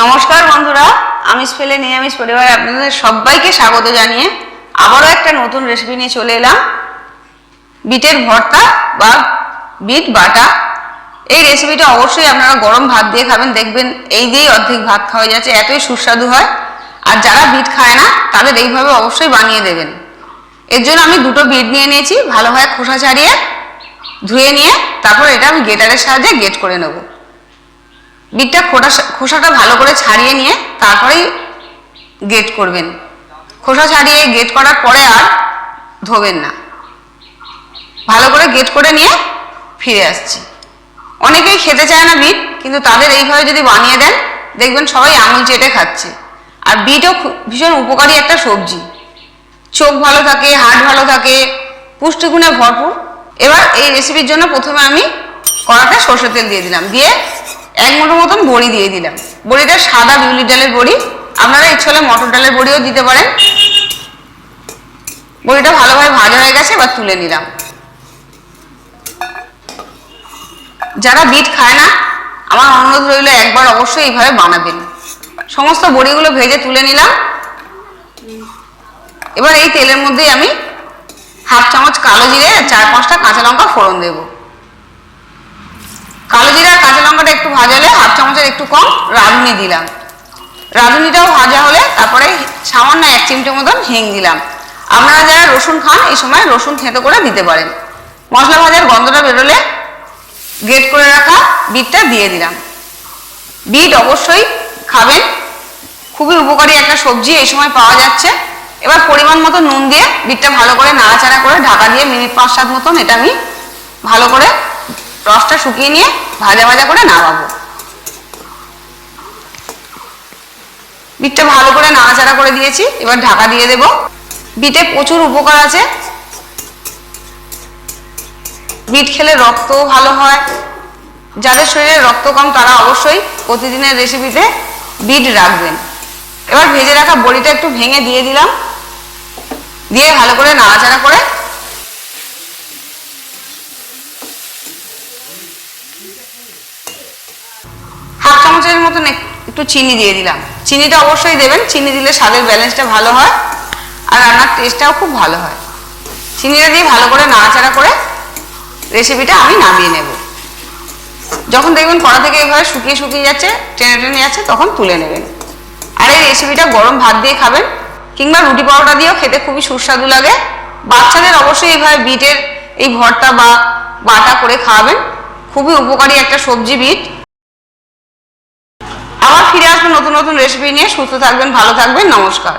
নমস্কার বন্ধুরা আমিষ ফেলে নিরামিষ পরিবারে আপনাদের সবাইকে স্বাগত জানিয়ে আবারও একটা নতুন রেসিপি নিয়ে চলে এলাম। বিটের ভর্তা বা বিট বাটা। এই রেসিপিটা অবশ্যই আপনারা গরম ভাত দিয়ে খাবেন, দেখবেন এই দিয়েই অর্ধেক ভাত খাওয়া যাচ্ছে, এতই সুস্বাদু হয়। আর যারা বিট খায় না, তাদের এইভাবে অবশ্যই বানিয়ে দেবেন। এর জন্য আমি দুটো বিট নিয়ে নিয়েছি, ভালোভাবে খোসা ছাড়িয়ে ধুয়ে নিয়ে তারপর এটা আমি গেটারের সাহায্যে গেট করে নেব। বিটটা খোটা খোসাটা ভালো করে ছাড়িয়ে নিয়ে তারপরেই গেট করবেন। খোসা ছাড়িয়ে গেট করার পরে আর ধোবেন না। ভালো করে গেট করে নিয়ে ফিরে আসছি। অনেকেই খেতে চায় না বিট, কিন্তু তাদের এইভাবে যদি বানিয়ে দেন, দেখবেন সবাই আঙুল চেটে খাচ্ছে। আর বিটও ভীষণ উপকারী একটা সবজি। চোখ ভালো থাকে হার্ট ভালো থাকে, পুষ্টিগুণে ভরপুর। এবার এই রেসিপির জন্য প্রথমে আমি কড়াতে সর্ষের তেল দিয়ে দিলাম। দিয়ে এক মুঠো মতন বড়ি দিয়ে দিলাম। বড়িটা সাদা বিউলি ডালের বড়ি। আপনারা ইচ্ছে হলে মটর ডালের বড়িও দিতে পারেন। বড়িটা ভালোভাবে ভাজা হয়ে গেছে, এবার তুলে নিলাম। যারা বিট খায় না, আমার অনুরোধ রইল একবার অবশ্যই এইভাবে বানাবেন। সমস্ত বড়িগুলো ভেজে তুলে নিলাম। এবার এই তেলের মধ্যেই আমি হাফ চামচ কালো জিরে চার পাঁচটা কাঁচা লঙ্কা ফোড়ন দেব। কালো জিরে একটু ভাজালে হাফ চামচের একটু কম রাঁধুনি দিলাম। রাঁধুনিটাও ভাজা হলে তারপরে সামান্য এক চিমটে মতন হিং দিলাম। আপনারা যারা রসুন খান, এই সময় রসুন থেঁতো করে দিতে পারেন। মশলা ভাজার গন্ধটা বেরোলে গ্রেট করে রাখা বিটটা দিয়ে দিলাম। বিট অবশ্যই খাবেন। খুবই উপকারী একটা সবজি এই সময় পাওয়া যাচ্ছে। এবার পরিমাণ মতো নুন দিয়ে বিটটা ভালো করে নাড়াচাড়া করে ঢাকা দিয়ে মিনিট পাঁচ সাত মতন এটা আমি ভালো করে রসটা শুকিয়ে নিয়ে ভাজা ভাজা করে নামাবো বিটটা ভালো করে নাড়াচাড়া করে দিয়েছি, এবার ঢাকা দিয়ে দেব। বিটে প্রচুর উপকার আছে। বিট খেলে রক্তও ভালো হয়। যাদের শরীরে রক্ত কম, তারা অবশ্যই প্রতিদিনের রেসিপিতে বিট রাখবেন। এবার ভেজে রাখা বড়িটা একটু ভেঙে দিয়ে দিলাম। দিয়ে ভালো করে নাড়াচাড়া করে হাফ চামচের মতন একটু চিনি দিয়ে দিলাম। চিনিটা অবশ্যই দেবেন। চিনি দিলে স্বাদের ব্যালেন্সটা ভালো হয় আর রান্নার টেস্টটাও খুব ভালো হয়। চিনিটা দিয়ে ভালো করে নাড়াচাড়া করে রেসিপিটা আমি নামিয়ে নেব। যখন দেখবেন কড়া থেকে এভাবে শুকিয়ে শুকিয়ে যাচ্ছে, টেনে টেনে যাচ্ছে, তখন তুলে নেবেন। আর এই রেসিপিটা গরম ভাত দিয়ে খাবেন কিংবা রুটি পরোটা দিয়েও খেতে খুবই সুস্বাদু লাগে। বাচ্চাদের অবশ্যই এইভাবে বিটের এই ভর্তা বা বাটা করে খাওয়াবেন। খুবই উপকারী একটা সবজি বিট। আবার ফিরে আসবেন নতুন নতুন রেসিপি নিয়ে। সুস্থ থাকবেন ভালো থাকবেন। নমস্কার।